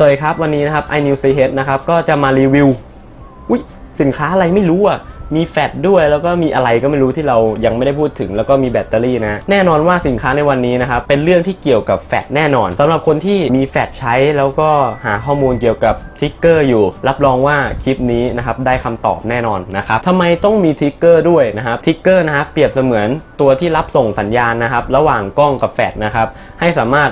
สวัสดีครับ วันนี้นะครับ i n e w CH นะครับ ก็จะมารีวิว อุ้ยสินค้าอะไรไม่รู้อะ มีแฟตด้วยแล้วก็มีอะไรก็ไม่รู้ที่เรายังไม่ได้พูดถึง แล้วก็มีแบตเตอรี่นะ แน่นอนว่าสินค้าในวันนี้นะครับเป็นเรื่องที่เกี่ยวกับแฟตแน่นอนสำหรับคนที่มีแฟตใช้แล้วก็หาข้อมูลเกี่ยวกับทริกเกอร์อยู่ รับรองว่าคลิปนี้นะครับได้คำตอบแน่นอนนะครับทำไมต้องมีทริกเกอร์ด้วยนะครับทริกเกอร์นะครับเปรียบเสมือนตัวที่รับส่งสัญญาณนะครับระหว่างกล้องกับแฟตนะครับให้สามารถ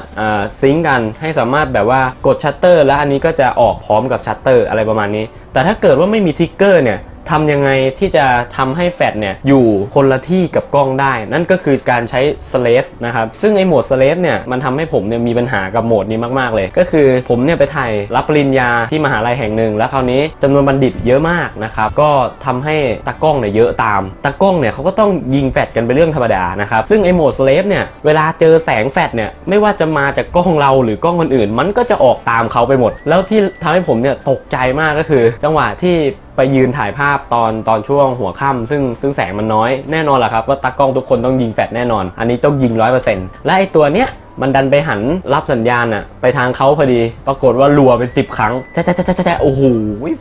ซิงกันให้สามารถแบบว่ากดชัตเตอร์ แล้วอันนี้ก็จะออกพร้อมกับชัตเตอร์อะไรประมาณนี้ แต่ถ้าเกิดว่าไม่มีทริกเกอร์เนี่ย ทำยังไงที่จะทำให้แฟตเนี่ยอยู่คนละที่กับกล้องได้ นั่นก็คือการใช้ slave นะครับซึ่งไอโหมด slave เนี่ยมันทำให้ผมเนี่ยมีปัญหากับโหมดนี้มาก ๆ เลย ก็คือผมเนี่ยไปถ่ายรับปริญญาที่มหาลัยแห่งหนึ่ง แล้วคราวนี้จำนวนบัณฑิตเยอะมากนะครับก็ทำให้ตากล้องเนี่ยเยอะตามตากล้องเนี่ยเขาก็ต้องยิงแฟตกันเป็นเรื่องธรรมดานะครับซึ่งไอโหมด slave เนี่ยเวลาเจอแสงแฟตเนี่ยไม่ว่าจะมาจากกล้องเราหรือกล้องคนอื่น มันก็จะออกตามเขาไปหมด แล้วที่ทำให้ผมเนี่ยตกใจมากก็คือ จังหวะที่ ไปยืนถ่ายภาพตอนตอนช่วงหัวค่ำซึ่งซึ่งแสงมันน้อยแน่นอนแหละครับว่าตากล้องทุกคนต้องยิงแฟลชแน่นอน อันนี้ต้องยิง 100%และไอตัวเนี้ย มันดันไปหันรับสัญญาณอะไปทางเขาพอดี ปรากฏว่ารัวไป10ครั้งแจ๊ะแจ๊ะแจ๊ะแจ๊ะโอ้โห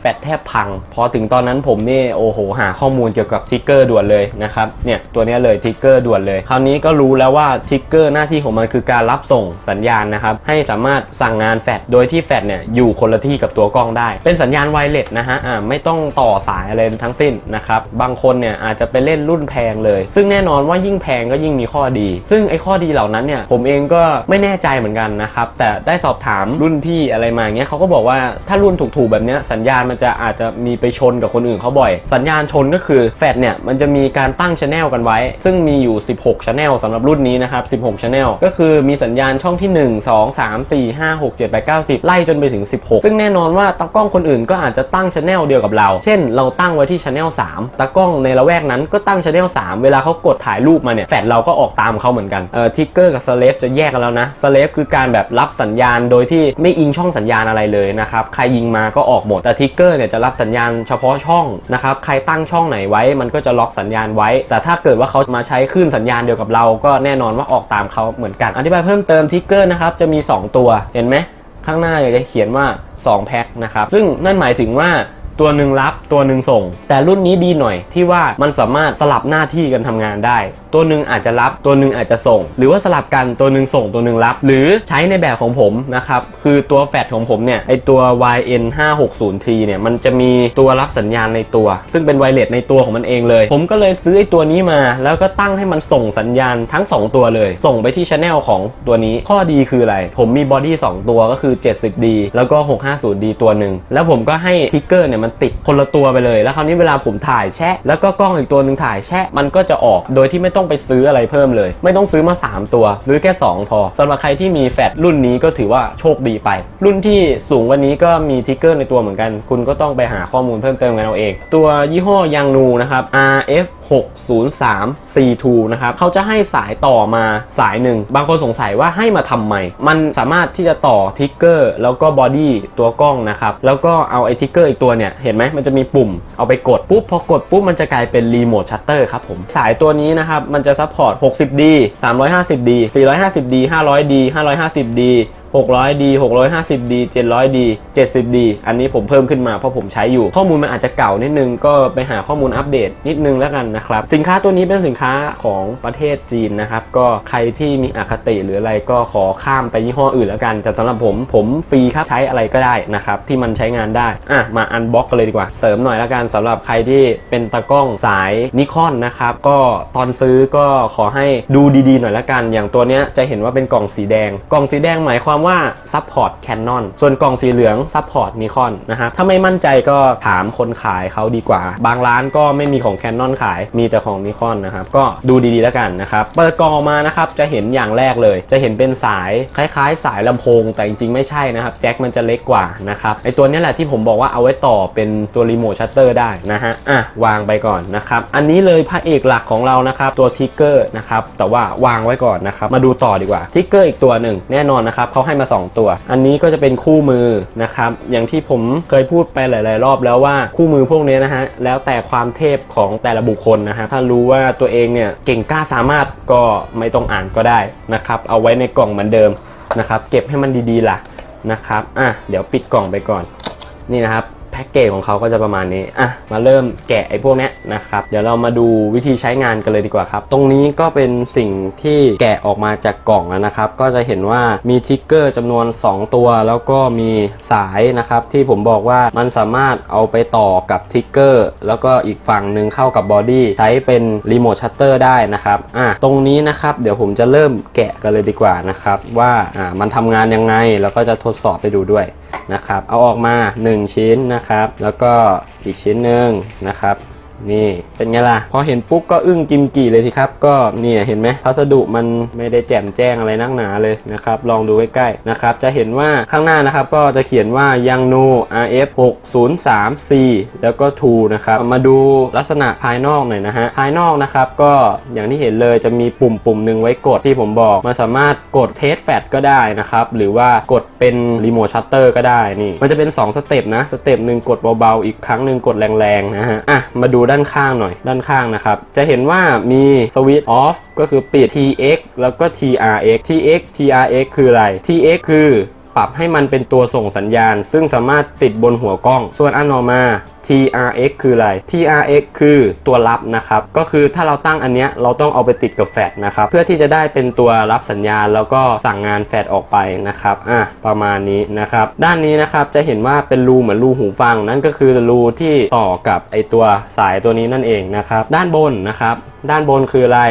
แฟลแทบพัง พอถึงตอนนั้นผมนี่โอ้โหหาข้อมูลเกี่ยวกับทิกเกอร์ด่วนเลยนะครับเนี่ยตัวนี้เลยทิกเกอร์ด่วนเลย คราวนี้ก็รู้แล้วว่าทิกเกอร์หน้าที่ของมันคือการรับส่งสัญญาณนะครับให้สามารถสั่งงานแฟลโดยที่แฟลเนี่ยอยู่คนละที่กับตัวกล้องได้ เป็นสัญญาณไวเลสนะฮะอ่าไม่ต้องต่อสายอะไรทั้งสิ้นนะครับบางคนเนี่ยอาจจะไปเล่นรุ่นแพงเลย ซึ่งแน่นอนว่ายิ่งแพงก็ยิ่งมีข้อดี ซึ่งไอ้ข้อดีเหล่านั้นเนี่ยผมเองก็ไม่แน่ใจเหมือนกันนะครับ แต่ได้สอบถามรุ่นพี่อะไรมาเงี้ยเขาก็บอกว่าถ้ารุ่นถูกๆแบบเนี้ยสัญญาณมันจะอาจจะมีไปชนกับคนอื่นเขาบ่อย สัญญาณชนก็คือแฟดเนี่ยมันจะมีการตั้งช anel กันไว้ ซึ่งมีอยู่ 16 channel สำหรับรุ่นนี้นะครับ16 channel ก็คือมีสัญญาณช่องที่ 1 2 3 4 5 6 7 8 9 10 ไล่จนไปถึง 16 ซึ่งแน่นอนว่าตากล้องคนอื่นก็อาจจะตั้งช anel เดียวกับเรา เช่น เราตั้งไว้ที่ channel 3ตากล้องในละแวกนั้นก็ตั้ง channel 3เวลาเขากดถ่ายรูปมาเนี่ยแฟดเราก็ออกตามเขาเหมือนกันเอ่อทิกเกอร์กับ slave จะแยกกันแล้วนะ slave คือการแบบรับสัญญาณโดยที่ไม่อิงช่องสัญญาณอะไรเลยนะครับใครยิงมาก็ออกหมดแต่ทิกเกอร์เนี่ยจะรับสัญญาณเฉพาะช่องนะครับใครตั้งช่องไหนไว้ มันก็จะล็อกสัญญาณไว้ แต่ถ้าเกิดว่าเขามาใช้คลื่นสัญญาณเดียวกับเราก็แน่นอนว่าออกตามเขาเหมือนกันอธิบายเพิ่มเติมทิกเกอร์นะครับจะมี 2 ตัวเห็นไหมข้างหน้าอยากจะเขียนว่า 2 แพ็คนะครับ ซึ่งนั่นหมายถึงว่า ตัวหนึ่งรับตัวหนึ่งส่ง แต่รุ่นนี้ดีหน่อยที่ว่ามันสามารถสลับหน้าที่กันทำงานได้ ตัวหนึ่งอาจจะรับตัวหนึ่งอาจจะส่ง หรือว่าสลับกันตัวหนึ่งส่งตัวหนึ่งรับ หรือใช้ในแบบของผมนะครับคือตัวแฟดของผมเนี่ยไอตัว YN 5 6 0 T เนี่ยมันจะมีตัวรับสัญญาณในตัว ซึ่งเป็นไวเลสในตัวของมันเองเลย ผมก็เลยซื้อไอตัวนี้มา แล้วก็ตั้งให้มันส่งสัญญาณทั้ง 2 ตัวเลย ส่งไปที่ช anel ของตัวนี้ข้อดีคืออะไร ผมมีบอดี้2ตัวก็คือ 70D แล้วก็ 650D ตัวหนึ่งแล้วผมก็ให้ทิกเกอร์เนี่ยมันติดคนละตัวไปเลย แล้วคราวนี้เวลาผมถ่ายแชะ แล้วก็กล้องอีกตัวหนึ่งถ่ายแชะ มันก็จะออกโดยที่ไม่ต้องไปซื้ออะไรเพิ่มเลย ไม่ต้องซื้อมา 3 ตัว ซื้อแค่ 2 พอสำหรับใครที่มีแฟลชรุ่นนี้ก็ถือว่าโชคดีไป รุ่นที่สูงกว่านี้ก็มีทิกเกอร์ในตัวเหมือนกัน คุณก็ต้องไปหาข้อมูลเพิ่มเติมกันเอาเอง ตัวยี่ห้อยังนูนะครับ RF 603 C2 นะครับเขาจะให้สายต่อมาสายหนึ่ง บางคนสงสัยว่าให้มาทำไม มันสามารถที่จะต่อทิกเกอร์แล้วก็บอดี้ตัวกล้องนะครับ แล้วก็เอาไอ้ทิกเกอร์อีกตัวเนี่ย เห็นไหมมันจะมีปุ่มเอาไปกดปุ๊บ พอกดปุ๊บ มันจะกลายเป็นรีโมทชัตเตอร์ครับผม สายตัวนี้นะครับ มันจะซัพพอร์ต 60D 350D 450D 500D 550D 600D 650D 700D 70D อันนี้ผมเพิ่มขึ้นมาเพราะผมใช้อยู่ ข้อมูลมันอาจจะเก่านิดนึงก็ไปหาข้อมูลอัปเดตนิดนึงแล้วกันนะครับ สินค้าตัวนี้เป็นสินค้าของประเทศจีนนะครับ ก็ใครที่มีอคติหรืออะไรก็ขอข้ามไปยี่ห้ออื่นแล้วกัน แต่สำหรับผมผมฟรีครับใช้อะไรก็ได้นะครับที่มันใช้งานได้อะมาอันบ็อกกันเลยดีกว่า เสริมหน่อยแล้วกันสำหรับใครที่เป็นตากล้องสายนิคอนนะครับก็ตอนซื้อก็ขอให้ดูดีๆหน่อยแล้วกัน อย่างตัวเนี้ยจะเห็นว่าเป็นกล่องสีแดง กล่องสีแดงหมายความว่าซัพพอร์ตแคนนอส่วนกล่องสีเหลืองซัพพอร์ตนิคอนนะครับถ้าไม่มั่นใจก็ถามคนขายเขาดีกว่า บางร้านก็ไม่มีของแคนนอขายมีแต่ของนิคอนนะครับ ก็ดูดีๆแล้วกันนะครับ เปิดกล่องออกมานะครับจะเห็นอย่างแรกเลย จะเห็นเป็นสายคล้ายๆ สายลำโพง แต่จริงๆไม่ใช่นะครับแจ็คมันจะเล็กกว่านะครับไอตัวนี้แหละที่ผมบอกว่าเอาไว้ต่อเป็นตัวรีโมทชัตเตอร์ได้นะฮะอะวางไปก่อนนะครับอันนี้เลยพระเอกหลักของเรานะครับตัวทิกเกอร์นะครับแต่ว่าวางไว้ก่อนนะครับมาดูต่อดีกว่าทิกเกอร์อีกตัวหนึ่งแน่นอนนะครับเขาให้มา 2 ตัว อันนี้ก็จะเป็นคู่มือนะครับ อย่างที่ผมเคยพูดไปหลาย ๆ รอบแล้วว่าคู่มือพวกนี้นะฮะ แล้วแต่ความเทพของแต่ละบุคคลนะฮะ ถ้ารู้ว่าตัวเองเนี่ยเก่งกล้าสามารถก็ไม่ต้องอ่านก็ได้นะครับ เอาไว้ในกล่องเหมือนเดิมนะครับ เก็บให้มันดี ๆ ล่ะนะครับ อะ เดี๋ยวปิดกล่องไปก่อน นี่นะครับ พ็กเกจของเขาก็จะประมาณนี้ อะ มาเริ่มแกะไอ้พวกนี้นะครับ เดี๋ยวเรามาดูวิธีใช้งานกันเลยดีกว่าครับ ตรงนี้ก็เป็นสิ่งที่แกะออกมาจากกล่องแล้วนะครับ ก็จะเห็นว่ามีทิกเกอร์จำนวน 2 ตัว แล้วก็มีสายนะครับ ที่ผมบอกว่ามันสามารถเอาไปต่อกับทิกเกอร์แล้วก็อีกฝั่งหนึ่งเข้ากับบอดี้ใช้เป็นรีโมทชัตเตอร์ได้นะครับ อะ ตรงนี้นะครับ เดี๋ยวผมจะเริ่มแกะกันเลยดีกว่านะครับ ว่า อ่า มันทำงานยังไง แล้วก็จะทดสอบไปดูด้วย นะครับ เอาออกมา 1 ชิ้นนะครับ แล้วก็อีกชิ้นหนึ่งนะครับ นี่เป็นไงล่ะ พอเห็นปุ๊บก็อึ้งกิมกี่เลยทีครับ ก็เนี่ยเห็นไหมพัสดุมันไม่ได้แจ่มแจ้งอะไรนักหนาเลยนะครับ ลองดูใกล้ๆนะครับ จะเห็นว่าข้างหน้านะครับก็จะเขียนว่ายังโน RF 603C แล้วก็2นะครับ มาดูลักษณะภายนอกหน่อยนะฮะ ภายนอกนะครับก็อย่างที่เห็นเลยจะมีปุ่มปุ่มหนึ่งไว้กดที่ผมบอก มันสามารถกดเทสแฟลชก็ได้นะครับ หรือว่ากดเป็นรีโมทชัตเตอร์ก็ได้นี่ มันจะเป็น 2 สเต็ปนะ สเต็ปหนึ่งกดเบาๆ อีกครั้งหนึ่งกดแรงๆนะฮะ อะมาดูด้านข้างหน่อยด้านข้างนะครับ จะเห็นว่ามีสวิตช์ออฟก็คือปิด TX แล้วก็ TRX TX TRX คืออะไร TX คือ ปรับให้มันเป็นตัวส่งสัญญาณ ซึ่งสามารถติดบนหัวกล้อง ส่วนอันต่อมา TRX คืออะไร TRX คือตัวรับนะครับ ก็คือถ้าเราตั้งอันเนี้ยเราต้องเอาไปติดกับแฟลชนะครับ เพื่อที่จะได้เป็นตัวรับสัญญาณ แล้วก็สั่งงานแฟลชออกไปนะครับ อะ ประมาณนี้นะครับ ด้านนี้นะครับจะเห็นว่าเป็นรูเหมือนรูหูฟัง นั่นก็คือรูที่ต่อกับไอตัวสายตัวนี้นั่นเองนะครับ ด้านบนนะครับ ด้านบนคืออะไร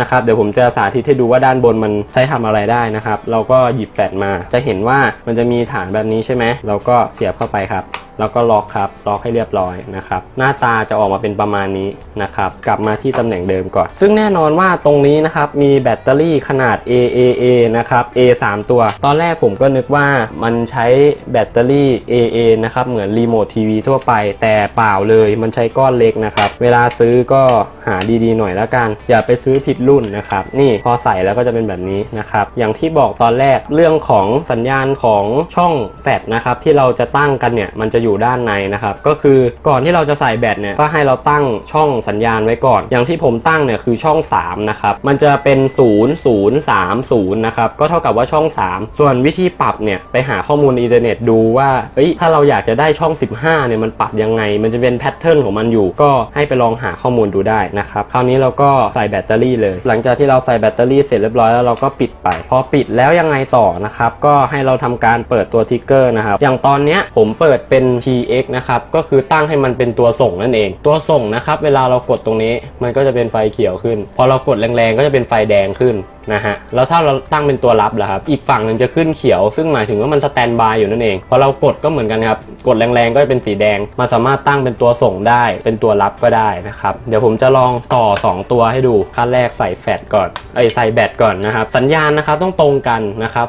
นะครับเดี๋ยวผมจะสาธิตให้ดูว่าด้านบนมันใช้ทำอะไรได้นะครับ เราก็หยิบแฟลชมา จะเห็นว่ามันจะมีฐานแบบนี้ใช่ไหมเราก็เสียบเข้าไปครับแล้วก็ล็อกครับล็อกให้เรียบร้อยนะครับ หน้าตาจะออกมาเป็นประมาณนี้นะครับ กลับมาที่ตำแหน่งเดิมก่อน ซึ่งแน่นอนว่าตรงนี้นะครับมีแบตเตอรี่ขนาด AAA นะครับ A 3 ตัว ตอนแรกผมก็นึกว่ามันใช้แบตเตอรี่ AA นะครับเหมือนรีโมททีวีทั่วไปแต่เปล่าเลยมันใช้ก้อนเล็กนะครับ เวลาซื้อก็หาดีๆหน่อยแล้วกัน อย่าไปซื้อผิดรุ่นนะครับ นี่พอใส่แล้วก็จะเป็นแบบนี้นะครับ อย่างที่บอกตอนแรกเรื่องของสัญญาณของช่องแฟลชนะครับที่เราจะตั้งกันเนี่ยมันจะอยู่ด้านในนะครับ ก็คือก่อนที่เราจะใส่แบตเนี่ยก็ให้เราตั้งช่องสัญญาณไว้ก่อน อย่างที่ผมตั้งเนี่ยคือช่อง 3 นะครับ มันจะเป็น 0 0 3 0 นะครับ ก็เท่ากับว่าช่อง 3 ส่วนวิธีปรับเนี่ยไปหาข้อมูลอินเทอร์เน็ตดูว่าเอ้ยถ้าเราอยากจะได้ช่อง 15 เนี่ยมันปรับยังไง มันจะเป็นแพทเทิร์นของมันอยู่ ก็ให้ไปลองหาข้อมูลดูได้นะครับ คราวนี้เราก็ใส่แบตเตอรี่เลย หลังจากที่เราใส่แบตเตอรี่เสร็จเรียบร้อยแล้วเราก็ปิดไป พอปิดแล้วยังไงต่อนะครับ ก็ให้เราทำการเปิดตัวทิกเกอร์นะครับ อย่างตอนเนี้ยผมเปิดเป็น TX นะครับก็คือตั้งให้มันเป็นตัวส่งนั่นเอง ตัวส่งนะครับเวลาเรากดตรงนี้มันก็จะเป็นไฟเขียวขึ้น พอเรากดแรงๆก็จะเป็นไฟแดงขึ้นนะฮะแล้วถ้าเราตั้งเป็นตัวรับล่ะครับอีกฝั่งหนึ่งจะขึ้นเขียว ซึ่งหมายถึงว่ามันสแตนบายอยู่นั่นเองพอเรากดก็เหมือนกันครับกดแรงๆก็จะเป็นสีแดงมันสามารถตั้งเป็นตัวส่งได้เป็นตัวรับก็ได้นะครับเดี๋ยวผมจะลองต่อ 2 ตัวให้ดูขั้นแรกใส่แฟลชก่อนเอ้ยใส่แบตก่อนนะครับสัญญาณนะครับต้องตรงกันนะครับ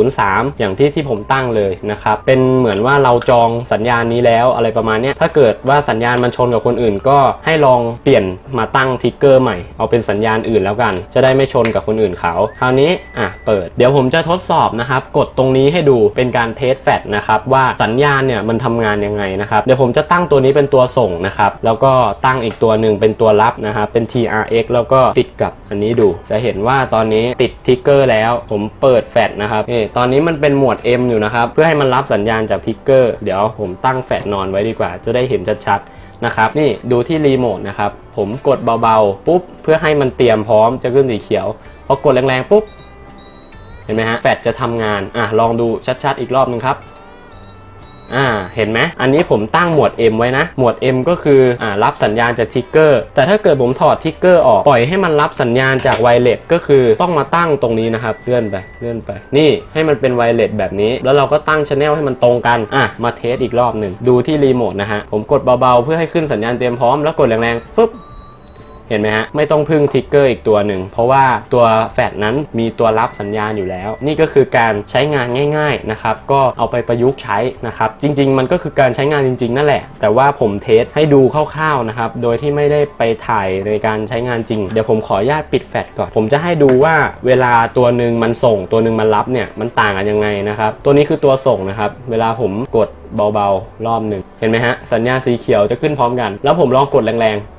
003 อย่างที่ที่ผมตั้งเลยนะครับเป็นเหมือนว่าเราจองสัญญาณนี้แล้วอะไรประมาณนี้ถ้าเกิดว่าสัญญาณมันชนกับคนอื่น ก็ให้ลองเปลี่ยนมาตั้งทิกเกอร์ใหม่เอาเป็นสัญญาณอื่นแล้วกัน จะได้ไม่ชนกับคนอื่นเขาคราวนี้อะเปิด เดี๋ยวผมจะทดสอบนะครับ กดตรงนี้ให้ดูเป็นการเทสแฟลชนะครับว่าสัญญาณเนี่ยมันทำงานยังไงนะครับเดี๋ยวผมจะตั้งตัวนี้เป็นตัวส่งนะครับแล้วก็ตั้งอีกตัวหนึ่งเป็นตัวรับนะครับเป็น TRX แล้วก็ติดกับอันนี้ดู จะเห็นว่าตอนนี้ติดทิกเกอร์แล้ว ผมเปิดแฟลชนะครับนี่ตอนนี้มันเป็นโหมวด M อยู่นะครับเพื่อให้มันรับสัญญาณจากทิกเกอร์เดี๋ยวผมตั้งแฟลชนอนไว้ดีกว่า จะได้เห็นชัดๆนะครับนี่ดูที่รีโมทนะครับผมกดเบาๆปุ๊บเพื่อให้มันเตรียมพร้อมจะขึ้นสีเขียว พอกดแรงๆปุ๊บ เห็นไหมฮะ แฟลชจะทำงาน อะ ลองดูชัดๆ อีกรอบนึงครับ อ่า เห็นไหม อันนี้ผมตั้งหมวด M ไว้นะ หมวด M ก็คือ อ่า รับสัญญาณจากทิกเกอร์ แต่ถ้าเกิดผมถอดทิกเกอร์ออก ปล่อยให้มันรับสัญญาณจากไวเลสก็คือต้องมาตั้งตรงนี้นะครับ เลื่อนไป เลื่อนไป นี่ให้มันเป็นไวเลสแบบนี้ แล้วเราก็ตั้งช anel ให้มันตรงกัน อะ มาเทสอีกรอบหนึ่ง ดูที่รีโมทนะฮะ ผมกดเบาๆ เพื่อให้ขึ้นสัญญาณเตรียมพร้อม แล้วกดแรงๆฟึบ เห็นไหมฮะ ไม่ต้องพึ่งทิกเกอร์อีกตัวหนึ่ง เพราะว่าตัวแฟลชนั้นมีตัวรับสัญญาณอยู่แล้ว นี่ก็คือการใช้งานง่ายๆนะครับ ก็เอาไปประยุกต์ใช้นะครับ จริง ๆ มันก็คือการใช้งานจริง ๆ นั่นแหละ แต่ว่าผมเทสให้ดูคร่าวๆนะครับ โดยที่ไม่ได้ไปถ่ายในการใช้งานจริง เดี๋ยวผมขออนุญาตปิดแฟลชก่อน ผมจะให้ดูว่าเวลาตัวหนึ่งมันส่งตัวหนึ่งมันรับเนี่ยมันต่างกันยังไงนะครับ ตัวนี้คือตัวส่งนะครับ เวลาผมกดเบาๆ รอบหนึ่ง เห็นไหมฮะ สัญญาณสีเขียวจะขึ้นพร้อมกัน แล้วผมลองกดแรงๆ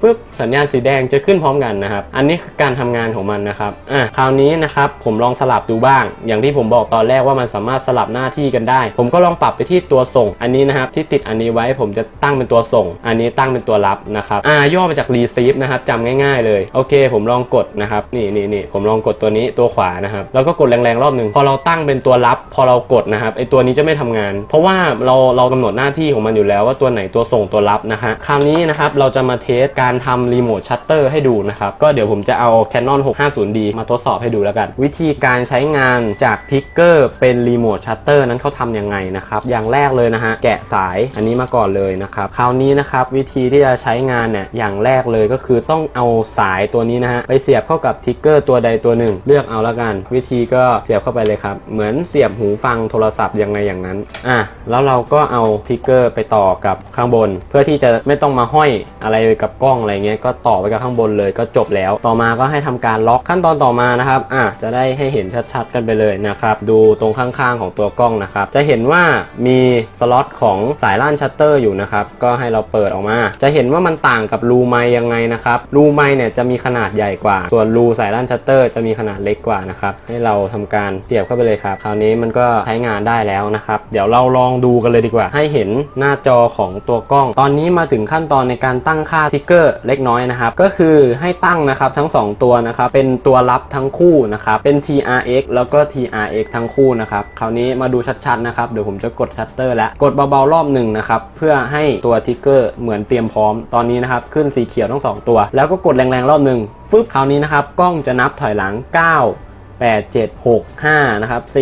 ฟึบสัญญาณสีแดงจะขึ้นพร้อมกันนะครับ อันนี้คือการทำงานของมันนะครับอะคราวนี้นะครับผมลองสลับดูบ้าง อย่างที่ผมบอกตอนแรกว่ามันสามารถสลับหน้าที่กันได้ ผมก็ลองปรับไปที่ตัวส่ง อันนี้นะครับที่ติดอันนี้ไว้ผมจะตั้งเป็นตัวส่ง อันนี้ตั้งเป็นตัวรับนะครับอ่าย่อมาจาก receive นะครับจำง่าย ๆ เลยโอเค ผมลองกดนะครับนี่นี่นี่ผมลองกดตัวนี้ตัวขวานะครับแล้วก็กดแรงๆรอบหนึ่งพอเราตั้งเป็นตัวรับ พอเรากดนะครับไอตัวนี้จะไม่ทำงาน เพราะว่าเราเรากำหนดหน้าที่ของมันอยู่แล้วว่าตัวไหนตัวส่งตัวรับนะฮะคราวนี้นะครับเราจะมาเทสการการทำรีโมทชัตเตอร์ให้ดูนะครับ ก็เดี๋ยวผมจะเอา Canon 650D มาทดสอบให้ดูแล้วกัน วิธีการใช้งานจากทิกเกอร์เป็นรีโมทชัตเตอร์นั้นเขาทำยังไงนะครับ อย่างแรกเลยนะฮะ แกะสายอันนี้มาก่อนเลยนะครับ คราวนี้นะครับ วิธีที่จะใช้งานเนี่ยอย่างแรกเลยก็คือต้องเอาสายตัวนี้นะฮะ ไปเสียบเข้ากับทิกเกอร์ตัวใดตัวหนึ่ง เลือกเอาแล้วกัน วิธีก็เสียบเข้าไปเลยครับเหมือนเสียบหูฟังโทรศัพท์ยังไงอย่างนั้นอะแล้วเราก็เอาทิกเกอร์ไปต่อกับข้างบน เพื่อที่จะไม่ต้องมาห้อยอะไรกับกล้องอะไรเงี้ยก็ต่อไปกับข้างบนเลยก็จบแล้ว ต่อมาก็ให้ทำการล็อกขั้นตอนต่อมานะครับอะจะได้ให้เห็นชัดๆ กันไปเลยนะครับดูตรงข้างๆของตัวกล้องนะครับจะเห็นว่ามีสล็อตของสายล่านชัตเตอร์อยู่นะครับก็ให้เราเปิดออกมา จะเห็นว่ามันต่างกับรูไมค์ยังไงนะครับรูไมค์เนี่ยจะมีขนาดใหญ่กว่า ส่วนรูสายล่านชัตเตอร์จะมีขนาดเล็กกว่านะครับให้เราทำการเสียบเข้าไปเลยครับคราวนี้มันก็ใช้งานได้แล้วนะครับเดี๋ยวเราลองดูกันเลยดีกว่า ให้เห็นหน้าจอของตัวกล้อง ตอนนี้มาถึงขั้นตอนในการตั้งค่าทิกเกอร์เล็กน้อยนะครับ ก็คือให้ตั้งนะครับทั้ง 2 ตัวนะครับ เป็นตัวรับทั้งคู่นะครับ เป็น TRX แล้วก็ TRX ทั้งคู่นะครับ คราวนี้มาดูชัดๆนะครับ เดี๋ยวผมจะกดชัตเตอร์แล้วกดเบาๆรอบหนึ่งนะครับ เพื่อให้ตัวทิกเกอร์เหมือนเตรียมพร้อม ตอนนี้นะครับ ขึ้นสีเขียวทั้งสองตัว แล้วก็กดแรงๆรอบหนึ่งฟึบคราวนี้นะครับ กล้องจะนับถอยหลัง 9 8 7 6 5 นะครับ 4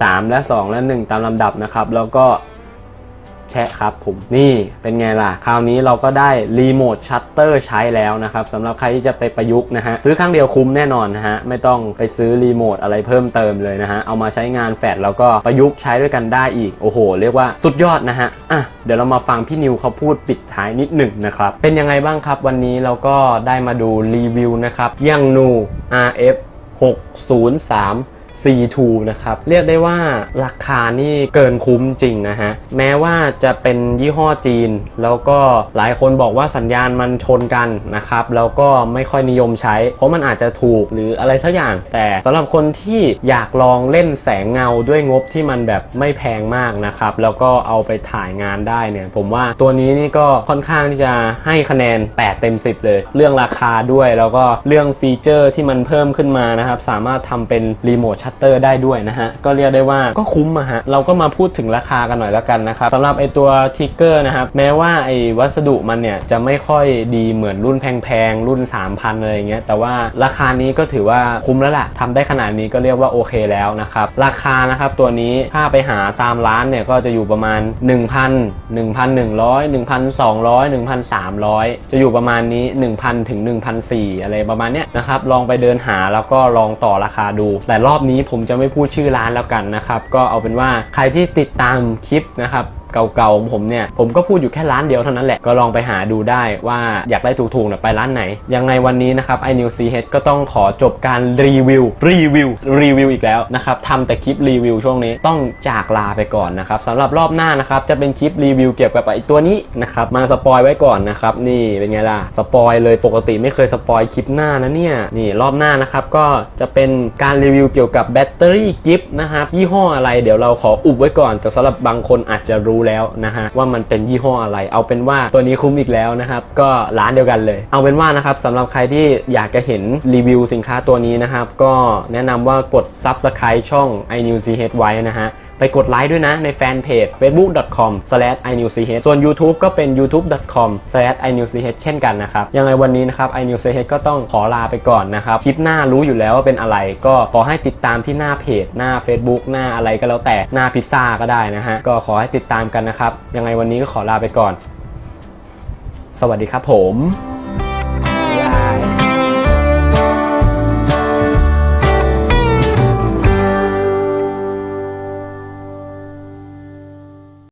3 และ 2 และ 1 ตามลำดับนะครับ แล้วก็ แชะครับผมนี่เป็นไงล่ะ คราวนี้เราก็ได้รีโมทชัตเตอร์ใช้แล้วนะครับสำหรับใครที่จะไปประยุกต์นะฮะซื้อครั้งเดียวคุ้มแน่นอนนะฮะไม่ต้องไปซื้อรีโมทอะไรเพิ่มเติมเลยนะฮะเอามาใช้งานแฟลชแล้วก็ประยุกต์ใช้ด้วยกันได้อีกโอ้โห เรียกว่าสุดยอดนะฮะอะเดี๋ยวเรามาฟังพี่นิวเขาพูดปิดท้ายนิดหนึ่งนะครับเป็นยังไงบ้างครับ วันนี้เราก็ได้มาดูรีวิวนะครับยังนู RF 603 C2 นะครับ เรียกได้ว่าราคานี่เกินคุ้มจริงนะฮะ แม้ว่าจะเป็นยี่ห้อจีน แล้วก็หลายคนบอกว่าสัญญาณมันชนกันนะครับ แล้วก็ไม่ค่อยนิยมใช้ เพราะมันอาจจะถูกหรืออะไรสักอย่าง แต่สำหรับคนที่อยากลองเล่นแสงเงาด้วยงบที่มันแบบไม่แพงมากนะครับ แล้วก็เอาไปถ่ายงานได้เนี่ย ผมว่าตัวนี้นี่ก็ค่อนข้างที่จะให้คะแนน 8 เต็ม 10 เลย เรื่องราคาด้วยแล้วก็เรื่องฟีเจอร์ที่มันเพิ่มขึ้นมานะครับสามารถทำเป็นรีโมทชัตเตอร์ได้ด้วยนะฮะ ก็เรียกได้ว่าก็คุ้มอะฮะ เราก็มาพูดถึงราคากันหน่อยแล้วกันนะครับสำหรับไอตัวทิกเกอร์นะครับ แม้ว่าไอวัสดุมันเนี่ยจะไม่ค่อยดีเหมือนรุ่นแพงๆ รุ่น 3,000อะไรอย่างเงี้ยแต่ว่าราคานี้ก็ถือว่าคุ้มแล้วล่ะทำได้ขนาดนี้ก็เรียกว่าโอเคแล้วนะครับ ราคานะครับตัวนี้ถ้าไปหาตามร้านเนี่ยก็จะอยู่ประมาณ 1,000 1,100 1,200 1,300 จะอยู่ประมาณนี้ 1,000ถึง1,400อะไรประมาณเนี้ยนะครับลองไปเดินหาแล้วก็ลองต่อราคาดูแต่รอบนี้ผมจะไม่พูดชื่อร้านแล้วกันนะครับ ก็เอาเป็นว่าใครที่ติดตามคลิปนะครับ เก่าๆของผมเนี่ย ผมก็พูดอยู่แค่ร้านเดียวเท่านั้นแหละ ก็ลองไปหาดูได้ว่าอยากได้ถูกๆเนี่ยไปร้านไหน ยังไงวันนี้นะครับ i n e w CH ก็ต้องขอจบการรีวิว รีวิว รีวิวอีกแล้วนะครับทำแต่คลิปรีวิวช่วงนี้ต้องจากลาไปก่อนนะครับสำหรับรอบหน้านะครับจะเป็นคลิปรีวิวเกี่ยวกับไอตัวนี้นะครับมาสปอยไว้ก่อนนะครับนี่เป็นไงล่ะสปอยเลยปกติไม่เคยสปอยคลิปหน้านะเนี่ยนี่รอบหน้านะครับก็จะเป็นการรีวิวเกี่ยวกับแบตเตอรี่กิฟต์นะครับยี่ห้ออะไรเดี๋ยวเราขออุบไว้ก่อนแต่สำหรับบางคนอาจจะรู้แล้วนะฮะว่ามันเป็นยี่ห้ออะไร เอาเป็นว่าตัวนี้คุ้มอีกแล้วนะครับก็ร้านเดียวกันเลย เอาเป็นว่านะครับสำหรับใครที่อยากจะเห็นรีวิวสินค้าตัวนี้นะครับก็แนะนำว่ากด Subscribe ช่อง iNewCH ไว้นะฮะ ไปกดไลค์ด้วยนะในแฟนเพจ facebook.com/inewch ส่วน YouTube ก็เป็น youtube.com/inewch เช่นกันนะครับ ยังไงวันนี้นะครับ inewch ก็ต้องขอลาไปก่อนนะครับ คลิปหน้ารู้อยู่แล้วว่าเป็นอะไร ก็ขอให้ติดตามที่หน้าเพจ หน้า Facebook หน้าอะไรก็แล้วแต่หน้าพิซซ่าก็ได้นะฮะ ก็ขอให้ติดตามกันนะครับ ยังไงวันนี้ก็ขอลาไปก่อน สวัสดีครับผม